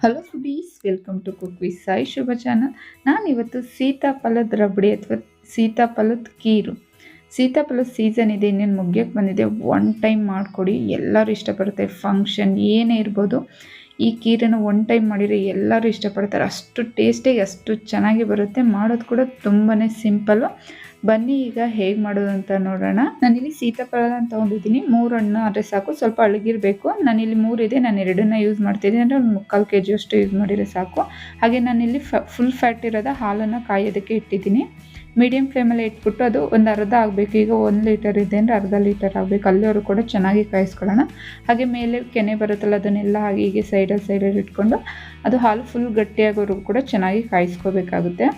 Hello foodies welcome to cook with Sai Shubha channel ನಾನಿವತ್ತು ಸೀತಾಫಲದ ರಬಡಿ ಅಥವಾ ಸೀತಾಫಲದ ಕೀರು ಸೀತಾಫಲದ ಸೀಸನ್ ಇದೆ ಇನ್ನೇನು ಮುಗಿಯೋಕ್ಕೆ ಬಂದಿದೆ ಒನ್ ಟೈಮ್ ಮಾಡಿಕೊಡಿ ಎಲ್ಲರೂ ಇಷ್ಟಪಡ್ತಾರೆ ಫಂಕ್ಷನ್ ಏನೇ ಇರ್ಬೋದು ಈ ಕೀರನ್ನು ಒನ್ ಟೈಮ್ ಮಾಡಿದರೆ ಎಲ್ಲರೂ ಇಷ್ಟಪಡ್ತಾರೆ ಅಷ್ಟು ಟೇಸ್ಟಿಗೆ ಅಷ್ಟು ಚೆನ್ನಾಗಿ ಬರುತ್ತೆ. ಮಾಡೋದು ಕೂಡ ತುಂಬಾ ಸಿಂಪಲ್ಲು ಬನ್ನಿ ಈಗ ಹೇಗೆ ಮಾಡೋದು ಅಂತ ನೋಡೋಣ. ನಾನಿಲ್ಲಿ ಸೀತಾಫಲ ತಗೊಂಡಿದ್ದೀನಿ. ಮೂರು ಹಣ್ಣು ಆದರೆ ಸಾಕು, ಸ್ವಲ್ಪ ಅಳಗಿರಬೇಕು. ನಾನಿಲ್ಲಿ ಮೂರಿದೆ, ನಾನು ಎರಡನ್ನ ಯೂಸ್ ಮಾಡ್ತಿದ್ದೀನಿ. ಅಂದರೆ ಒಂದು ಮುಕ್ಕಾಲು ಕೆ ಜಿಯಷ್ಟು ಯೂಸ್ ಮಾಡಿದರೆ ಸಾಕು. ಹಾಗೆ ನಾನಿಲ್ಲಿ ಫುಲ್ ಫ್ಯಾಟ್ ಇರೋದ ಹಾಲನ್ನು ಕಾಯೋದಕ್ಕೆ ಇಟ್ಟಿದ್ದೀನಿ. ಮೀಡಿಯಂ ಫ್ಲೇಮಲ್ಲಿ ಇಟ್ಬಿಟ್ಟು ಅದು ಒಂದು ಅರ್ಧ ಆಗಬೇಕು. ಈಗ ಒಂದು ಲೀಟರ್ ಇದೆ ಅಂದರೆ ಅರ್ಧ ಲೀಟರ್ ಆಗಬೇಕು. ಅಲ್ಲಿವರು ಕೂಡ ಚೆನ್ನಾಗಿ ಕಾಯಿಸ್ಕೊಳ್ಳೋಣ. ಹಾಗೆ ಮೇಲೆ ಕೆನೆ ಬರುತ್ತಲ್ಲ, ಅದನ್ನೆಲ್ಲ ಹಾಗೆ ಹೀಗೆ ಸೈಡಲ್ಲಿ ಸೈಡಲ್ಲಿ ಇಟ್ಕೊಂಡು ಅದು ಹಾಲು ಫುಲ್ ಗಟ್ಟಿಯಾಗೋರು ಕೂಡ ಚೆನ್ನಾಗಿ ಕಾಯಿಸ್ಕೋಬೇಕಾಗುತ್ತೆ.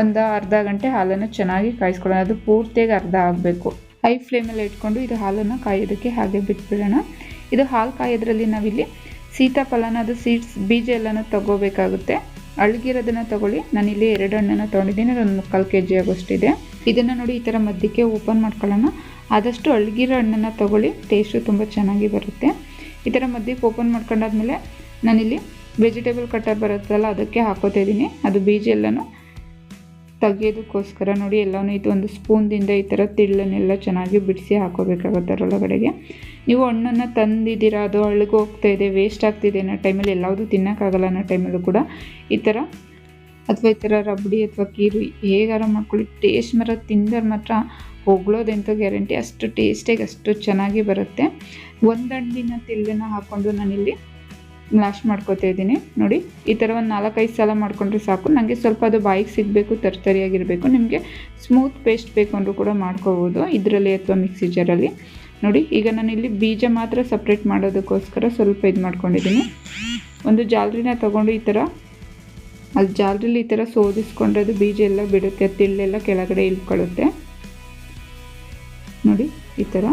ಒಂದು ಅರ್ಧ ಗಂಟೆ ಹಾಲನ್ನು ಚೆನ್ನಾಗಿ ಕಾಯಿಸ್ಕೊಳ್ಳೋಣ. ಅದು ಪೂರ್ತಿಯಾಗಿ ಅರ್ಧ ಆಗಬೇಕು. ಹೈ ಫ್ಲೇಮಲ್ಲಿ ಇಟ್ಕೊಂಡು ಇದು ಹಾಲನ್ನು ಕಾಯೋದಕ್ಕೆ ಹಾಗೆ ಬಿಟ್ಬಿಡೋಣ. ಇದು ಹಾಲು ಕಾಯೋದ್ರಲ್ಲಿ ನಾವಿಲ್ಲಿ ಸೀತಾಫಲನ, ಅದು ಸೀಡ್ಸ್ ಬೀಜ ಎಲ್ಲನೂ ತಗೋಬೇಕಾಗುತ್ತೆ. ಅಳ್ಗಿರೋದನ್ನು ತಗೊಳ್ಳಿ. ನಾನಿಲ್ಲಿ ಎರಡು ಹಣ್ಣನ್ನು ತೊಗೊಂಡಿದ್ದೀನಿ. ಒಂದು ಮುಕ್ಕಾಲು ಕೆ ಜಿ ಆಗೋಷ್ಟಿದೆ. ಇದನ್ನು ನೋಡಿ ಈ ಥರ ಮಧ್ಯಕ್ಕೆ ಓಪನ್ ಮಾಡ್ಕೊಳ್ಳೋಣ. ಆದಷ್ಟು ಅಳ್ಗಿರೋ ಹಣ್ಣನ್ನು ತಗೊಳ್ಳಿ. ಟೇಸ್ಟು ತುಂಬ ಚೆನ್ನಾಗಿ ಬರುತ್ತೆ. ಈ ಥರ ಮಧ್ಯಕ್ಕೆ ಓಪನ್ ಮಾಡ್ಕೊಂಡಾದ್ಮೇಲೆ ನಾನಿಲ್ಲಿ ವೆಜಿಟೇಬಲ್ ಕಟ್ಟರ್ ಬರುತ್ತಲ್ಲ, ಅದಕ್ಕೆ ಹಾಕೋತಾ ಅದು ಬೀಜ ಎಲ್ಲನೂ ತೆಗಿಯೋದಕ್ಕೋಸ್ಕರ ನೋಡಿ, ಎಲ್ಲನೂ ಇದು ಒಂದು ಸ್ಪೂನ್ದಿಂದ ಈ ಥರ ತಿಳ್ಳನ್ನೆಲ್ಲ ಚೆನ್ನಾಗಿ ಬಿಡಿಸಿ ಹಾಕೋಬೇಕಾಗುತ್ತೆ ಅದರೊಳಗಡೆಗೆ. ನೀವು ಹಣ್ಣನ್ನು ತಂದಿದ್ದೀರಾ, ಅದು ಹಳ್ಳಿಗೆ ಹೋಗ್ತಾ ಇದೆ ವೇಸ್ಟ್ ಆಗ್ತಿದೆ ಅನ್ನೋ ಟೈಮಲ್ಲಿ ಎಲ್ಲವೂ ತಿನ್ನೋಕ್ಕಾಗಲ್ಲ ಅನ್ನೋ ಟೈಮಲ್ಲೂ ಕೂಡ ಈ ಥರ, ಅಥವಾ ಈ ಥರ ರಬಡಿ ಅಥವಾ ಕೀರು ಹೇಗಾರ ಮಾಡ್ಕೊಳ್ಳಿ, ಟೇಸ್ಟ್ ಮರ ತಿಂದರೆ ಮಾತ್ರ ಹೊಗಳೋದೆಂತ ಗ್ಯಾರಂಟಿ, ಅಷ್ಟು ಟೇಸ್ಟಿಗೆ ಅಷ್ಟು ಚೆನ್ನಾಗಿ ಬರುತ್ತೆ. ಒಂದು ಹಣ್ಣಿನ ತಿಳ್ಳನ್ನು ಹಾಕ್ಕೊಂಡು ನಾನಿಲ್ಲಿ ಮ್ಯಾಶ್ ಮಾಡ್ಕೋತಾ ಇದ್ದೀನಿ. ನೋಡಿ, ಈ ಥರ ಒಂದು ನಾಲ್ಕೈದು ಸಲ ಮಾಡ್ಕೊಂಡ್ರೆ ಸಾಕು. ನನಗೆ ಸ್ವಲ್ಪ ಅದು ಬಾಯಿಗೆ ಸಿಗಬೇಕು, ತರ್ತರಿಯಾಗಿರಬೇಕು. ನಿಮಗೆ ಸ್ಮೂತ್ ಪೇಸ್ಟ್ ಬೇಕು ಅಂದರೂ ಕೂಡ ಮಾಡ್ಕೋಬೋದು, ಇದರಲ್ಲಿ ಅಥವಾ ಮಿಕ್ಸಿ ಜಾರಲ್ಲಿ ನೋಡಿ, ಈಗ ನಾನಿಲ್ಲಿ ಬೀಜ ಮಾತ್ರ ಸಪ್ರೇಟ್ ಮಾಡೋದಕ್ಕೋಸ್ಕರ ಸ್ವಲ್ಪ ಇದು ಮಾಡ್ಕೊಂಡಿದ್ದೀನಿ. ಒಂದು ಜಾಲರಿನ ತೊಗೊಂಡು ಈ ಥರ ಅಲ್ಲಿ ಜಾಲರಿಲಿ ಈ ಥರ ಸೋದಿಸ್ಕೊಂಡ್ರೆ ಅದು ಬೀಜ ಎಲ್ಲ ಬಿಡುತ್ತೆ, ತಿಳ್ಳೆಲ್ಲ ಕೆಳಗಡೆ ಇಳ್ಕೊಳ್ಳುತ್ತೆ. ನೋಡಿ, ಈ ಥರ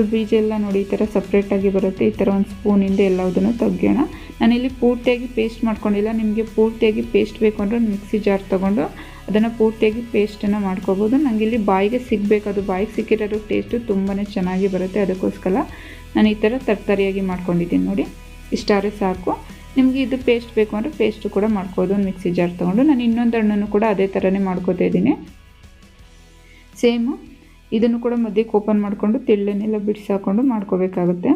ಅದು ಬೀಜ ಎಲ್ಲ ನೋಡಿ, ಈ ಥರ ಸಪ್ರೇಟಾಗಿ ಬರುತ್ತೆ. ಈ ಥರ ಒಂದು ಸ್ಪೂನಿಂದ ಎಲ್ಲದನ್ನು ತೆಗಿಯೋಣ. ನಾನಿಲ್ಲಿ ಪೂರ್ತಿಯಾಗಿ ಪೇಸ್ಟ್ ಮಾಡ್ಕೊಂಡಿಲ್ಲ. ನಿಮಗೆ ಪೂರ್ತಿಯಾಗಿ ಪೇಸ್ಟ್ ಬೇಕು ಅಂದರೆ ಮಿಕ್ಸಿ ಜಾರ್ ತೊಗೊಂಡು ಅದನ್ನು ಪೂರ್ತಿಯಾಗಿ ಪೇಸ್ಟನ್ನು ಮಾಡ್ಕೋಬೋದು. ನನಗೆ ಇಲ್ಲಿ ಬಾಯಿಗೆ ಸಿಗಬೇಕು. ಅದು ಬಾಯಿಗೆ ಸಿಕ್ಕಿರೋ ಟೇಸ್ಟು ತುಂಬಾ ಚೆನ್ನಾಗಿ ಬರುತ್ತೆ ಅದಕ್ಕೋಸ್ಕರ. ನಾನು ಈ ಥರ ತರ್ತರಿಯಾಗಿ ಮಾಡ್ಕೊಂಡಿದ್ದೀನಿ ನೋಡಿ. ಇಷ್ಟಾರೆ ಸಾಕು. ನಿಮಗೆ ಇದು ಪೇಸ್ಟ್ ಬೇಕು ಅಂದರೆ ಪೇಸ್ಟು ಕೂಡ ಮಾಡ್ಕೋದು ಒಂದು ಮಿಕ್ಸಿ ಜಾರ್ ತೊಗೊಂಡು. ನಾನು ಇನ್ನೊಂದು ಹಣ್ಣನ್ನು ಕೂಡ ಅದೇ ಥರನೇ ಮಾಡ್ಕೋತಾ ಇದ್ದೀನಿ. ಸೇಮು ಇದನ್ನು ಕೂಡ ಮಧ್ಯಕ್ಕೆ ಓಪನ್ ಮಾಡಿಕೊಂಡು ತೆಳ್ಳನ್ನೆಲ್ಲ ಬಿಡಿಸಾಕೊಂಡು ಮಾಡ್ಕೋಬೇಕಾಗುತ್ತೆ.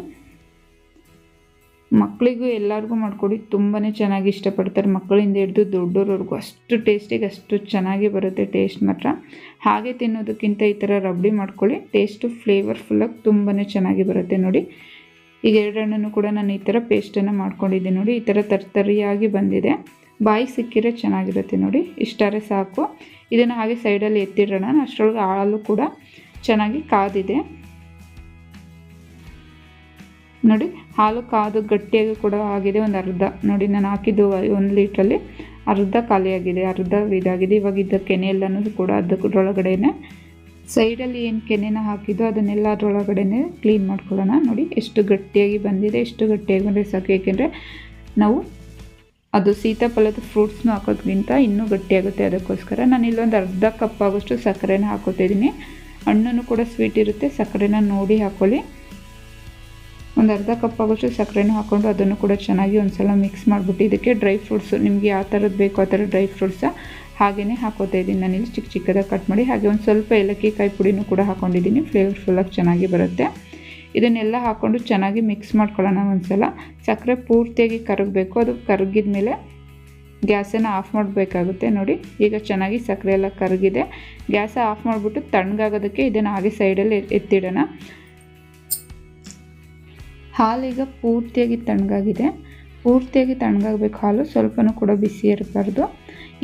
ಮಕ್ಕಳಿಗೂ ಎಲ್ಲರಿಗೂ ಮಾಡಿಕೊಡಿ ತುಂಬಾ ಚೆನ್ನಾಗಿ ಇಷ್ಟಪಡ್ತಾರೆ. ಮಕ್ಕಳಿಂದ ಹಿಡಿದು ದೊಡ್ಡವ್ರವ್ರಿಗೂ ಅಷ್ಟು ಟೇಸ್ಟಿಗೆ ಅಷ್ಟು ಚೆನ್ನಾಗಿ ಬರುತ್ತೆ ಟೇಸ್ಟ್ ಮಾತ್ರ. ಹಾಗೆ ತಿನ್ನೋದಕ್ಕಿಂತ ಈ ಥರ ರಬಡಿ ಮಾಡ್ಕೊಳ್ಳಿ ಟೇಸ್ಟು ಫ್ಲೇವರ್ಫುಲ್ಲಾಗಿ ತುಂಬಾ ಚೆನ್ನಾಗಿ ಬರುತ್ತೆ ನೋಡಿ. ಈಗ ಎರಡು ಕೂಡ ನಾನು ಈ ಥರ ಪೇಸ್ಟನ್ನು ಮಾಡ್ಕೊಂಡಿದ್ದೀನಿ ನೋಡಿ, ಈ ಥರ ತರ್ತರಿಯಾಗಿ ಬಂದಿದೆ. ಬಾಯಿಗೆ ಸಿಕ್ಕಿದ್ರೆ ಚೆನ್ನಾಗಿರುತ್ತೆ ನೋಡಿ, ಇಷ್ಟಾರೆ ಸಾಕು. ಇದನ್ನು ಹಾಗೆ ಸೈಡಲ್ಲಿ ಎತ್ತಿಡೋಣ, ಅಷ್ಟರೊಳಗೆ ಹಾಲು ಕೂಡ ಚೆನ್ನಾಗಿ ಕಾದಿದೆ. ನೋಡಿ, ಹಾಲು ಕಾದು ಗಟ್ಟಿಯಾಗಿ ಕೂಡ ಆಗಿದೆ, ಒಂದು ಅರ್ಧ. ನೋಡಿ, ನಾನು ಹಾಕಿದ್ದು ಒಂದು ಲೀಟ್ರಲ್ಲಿ ಅರ್ಧ ಖಾಲಿಯಾಗಿದೆ, ಅರ್ಧ ಇದಾಗಿದೆ. ಇವಾಗ ಇದ್ದ ಕೆನೆ ಎಲ್ಲನೂ ಕೂಡ ಅದರೊಳಗಡೆನೆ, ಸೈಡಲ್ಲಿ ಏನು ಕೆನೆನ ಹಾಕಿದ್ದು ಅದನ್ನೆಲ್ಲ ಅದರೊಳಗಡೆನೆ ಕ್ಲೀನ್ ಮಾಡ್ಕೊಳ್ಳೋಣ. ನೋಡಿ, ಎಷ್ಟು ಗಟ್ಟಿಯಾಗಿ ಬಂದಿದೆ, ಎಷ್ಟು ಗಟ್ಟಿಯಾಗಿ ಬಂದರೆ ಸಾಕು. ಏಕೆಂದರೆ ನಾವು ಅದು ಸೀತಾಫಲದ ಫ್ರೂಟ್ಸ್ನು ಹಾಕೋದ್ಗಿಂತ ಇನ್ನೂ ಗಟ್ಟಿಯಾಗುತ್ತೆ ಅದಕ್ಕೋಸ್ಕರ. ನಾನು ಇಲ್ಲೊಂದು ಅರ್ಧ ಕಪ್ ಆಗೋಷ್ಟು ಸಕ್ಕರೆನ ಹಾಕೋತಿದ್ದೀನಿ ಹಣ್ಣನ್ನು ಕೂಡ ಸ್ವೀಟ್ ಇರುತ್ತೆ. ಸಕ್ಕರೆನ ನೋಡಿ ಹಾಕೊಳ್ಳಿ. ಒಂದು ಅರ್ಧ ಕಪ್ ಆಗೋಷ್ಟು ಸಕ್ಕರೆನೂ ಹಾಕ್ಕೊಂಡು ಅದನ್ನು ಕೂಡ ಚೆನ್ನಾಗಿ ಒಂದು ಸಲ ಮಿಕ್ಸ್ ಮಾಡಿಬಿಟ್ಟು ಇದಕ್ಕೆ ಡ್ರೈ ಫ್ರೂಟ್ಸು ನಿಮಗೆ ಯಾವ ಥರದ್ದು ಬೇಕು ಆ ಥರ ಡ್ರೈ ಫ್ರೂಟ್ಸ ಹಾಗೆಯೇ ಹಾಕೋತಾ ಇದ್ದೀನಿ. ನಾನಿಲ್ಲಿ ಚಿಕ್ಕ ಚಿಕ್ಕದಾಗಿ ಕಟ್ ಮಾಡಿ ಹಾಗೆ ಒಂದು ಸ್ವಲ್ಪ ಏಲಕ್ಕಿ ಕಾಯಿ ಪುಡಿನೂ ಕೂಡ ಹಾಕ್ಕೊಂಡಿದ್ದೀನಿ ಫ್ಲೇವರ್ಫುಲ್ಲಾಗಿ ಚೆನ್ನಾಗಿ ಬರುತ್ತೆ. ಇದನ್ನೆಲ್ಲ ಹಾಕ್ಕೊಂಡು ಚೆನ್ನಾಗಿ ಮಿಕ್ಸ್ ಮಾಡ್ಕೊಳ್ಳೋಣ ಒಂದು ಸಲ ಸಕ್ಕರೆ ಪೂರ್ತಿಯಾಗಿ ಕರಗಬೇಕು. ಅದು ಕರಗಿದ ಮೇಲೆ ಗ್ಯಾಸನ್ನು ಆಫ್ ಮಾಡಬೇಕಾಗುತ್ತೆ. ನೋಡಿ, ಈಗ ಚೆನ್ನಾಗಿ ಸಕ್ಕರೆ ಎಲ್ಲ ಕರಗಿದೆ. ಗ್ಯಾಸ ಆಫ್ ಮಾಡಿಬಿಟ್ಟು ತಣ್ಣಗಾಗೋದಕ್ಕೆ ಇದನ್ನು ಹಾಗೆ ಸೈಡಲ್ಲಿ ಎತ್ತಿಡೋಣ. ಹಾಲೀಗ ಪೂರ್ತಿಯಾಗಿ ತಣ್ಣಗಾಗಿದೆ. ಪೂರ್ತಿಯಾಗಿ ತಣ್ಣಗಾಗಬೇಕು. ಹಾಲು ಸ್ವಲ್ಪನೂ ಕೂಡ ಬಿಸಿ ಇರಬಾರ್ದು.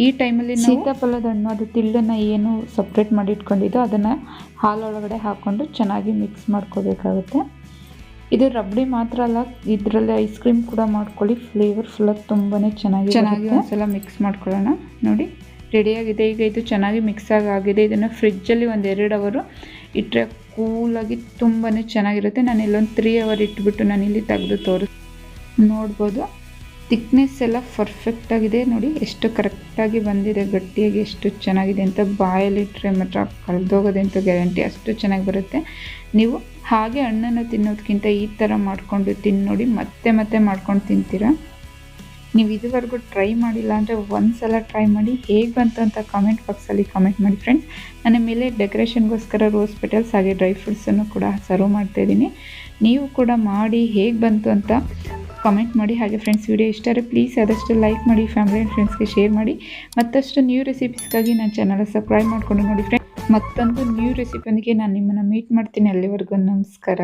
ಈ ಟೈಮಲ್ಲಿ ಸೀತಾಫಲದ ಹಣ್ಣು, ಅದು ತಿಳ್ಳನ್ನು ಏನು ಸಪ್ರೇಟ್ ಮಾಡಿ ಇಟ್ಕೊಂಡಿದ್ದೋ ಅದನ್ನು ಹಾಲೊಳಗಡೆ ಹಾಕ್ಕೊಂಡು ಚೆನ್ನಾಗಿ ಮಿಕ್ಸ್ ಮಾಡ್ಕೋಬೇಕಾಗುತ್ತೆ. ಇದು ರಬ್ಡಿ ಮಾತ್ರ ಅಲ್ಲ, ಇದರಲ್ಲಿ ಐಸ್ ಕ್ರೀಮ್ ಕೂಡ ಮಾಡ್ಕೊಳ್ಳಿ. ಫ್ಲೇವರ್ಫುಲ್ಲಾಗಿ ತುಂಬಾ ಚೆನ್ನಾಗಿ ಚೆನ್ನಾಗಿ ಒಂದ್ಸಲ ಮಿಕ್ಸ್ ಮಾಡ್ಕೊಳ್ಳೋಣ. ನೋಡಿ ರೆಡಿಯಾಗಿದೆ ಈಗ ಇದು ಚೆನ್ನಾಗಿ ಮಿಕ್ಸ್ ಆಗಿದೆ. ಇದನ್ನು ಫ್ರಿಜ್ಜಲ್ಲಿ ಒಂದು ಎರಡು ಅವರು ಇಟ್ಟರೆ ಕೂಲಾಗಿ ತುಂಬಾ ಚೆನ್ನಾಗಿರುತ್ತೆ. ನಾನು ಇಲ್ಲೊಂದು ತ್ರೀ ಅವರ್ ಇಟ್ಬಿಟ್ಟು ನಾನು ಇಲ್ಲಿ ತೆಗೆದು ತೋರಿಸ್, ನೋಡ್ಬೋದು. ತಿಕ್ನೆಸ್ ಎಲ್ಲ ಪರ್ಫೆಕ್ಟಾಗಿದೆ ನೋಡಿ. ಎಷ್ಟು ಕರೆಕ್ಟಾಗಿ ಬಂದಿದೆ, ಗಟ್ಟಿಯಾಗಿ ಎಷ್ಟು ಚೆನ್ನಾಗಿದೆ ಅಂತ ಬಾಯಲ್ಲಿಟ್ಟರೆ ಮಾತ್ರ ಅಂತ ಗ್ಯಾರಂಟಿ ಅಷ್ಟು ಚೆನ್ನಾಗಿ ಬರುತ್ತೆ. ನೀವು ಹಾಗೆ ಹಣ್ಣನ್ನು ತಿನ್ನೋದಕ್ಕಿಂತ ಈ ಥರ ಮಾಡಿಕೊಂಡು ತಿನ್ನು ನೋಡಿ, ಮತ್ತೆ ಮತ್ತೆ ಮಾಡ್ಕೊಂಡು ತಿಂತೀರಾ? ನೀವು ಇದುವರೆಗೂ ಟ್ರೈ ಮಾಡಿಲ್ಲ ಅಂದರೆ ಒಂದು ಸಲ ಟ್ರೈ ಮಾಡಿ, ಹೇಗೆ ಬಂತು ಅಂತ ಕಾಮೆಂಟ್ ಬಾಕ್ಸಲ್ಲಿ ಕಾಮೆಂಟ್ ಮಾಡಿ ಫ್ರೆಂಡ್ಸ್ ನನ್ನ ಮೇಲೆ ಡೆಕೋರೇಷನ್ಗೋಸ್ಕರ ರೋಸ್ ಪೆಟಲ್ಸ್ ಹಾಗೆ ಡ್ರೈ ಫ್ರೂಟ್ಸನ್ನು ಕೂಡ ಸರ್ವ್ ಮಾಡ್ತಾಯಿದ್ದೀನಿ ನೀವು ಕೂಡ ಮಾಡಿ ಹೇಗೆ ಬಂತು ಅಂತ ಕಾಮೆಂಟ್ ಮಾಡಿ, ಹಾಗೆ ಫ್ರೆಂಡ್ಸ್ ವಿಡಿಯೋ ಆದರೆ ಪ್ಲೀಸ್ ಆದಷ್ಟು ಲೈಕ್ ಮಾಡಿ ಫ್ಯಾಮಿಲಿ ಆ್ಯಂಡ್ ಫ್ರೆಂಡ್ಸ್ಗೆ ಶೇರ್ ಮಾಡಿ. ಮತ್ತಷ್ಟು ನ್ಯೂ ರೆಸಿಪೀಸ್ಗಾಗಿ ನನ್ನ ಚಾನಲ್ ಸಬ್ಸ್ಕ್ರೈಬ್ ಮಾಡ್ಕೊಂಡು ನೋಡಿ ಫ್ರೆಂಡ್ಸ್ ಮತ್ತೊಂದು ನ್ಯೂ ರೆಸಿಪಿಯೊಂದಿಗೆ ನಾನು ನಿಮ್ಮನ್ನು ಮೀಟ್ ಮಾಡ್ತೀನಿ ಅಲ್ಲಿವರೆಗೂ. ನಮಸ್ಕಾರ.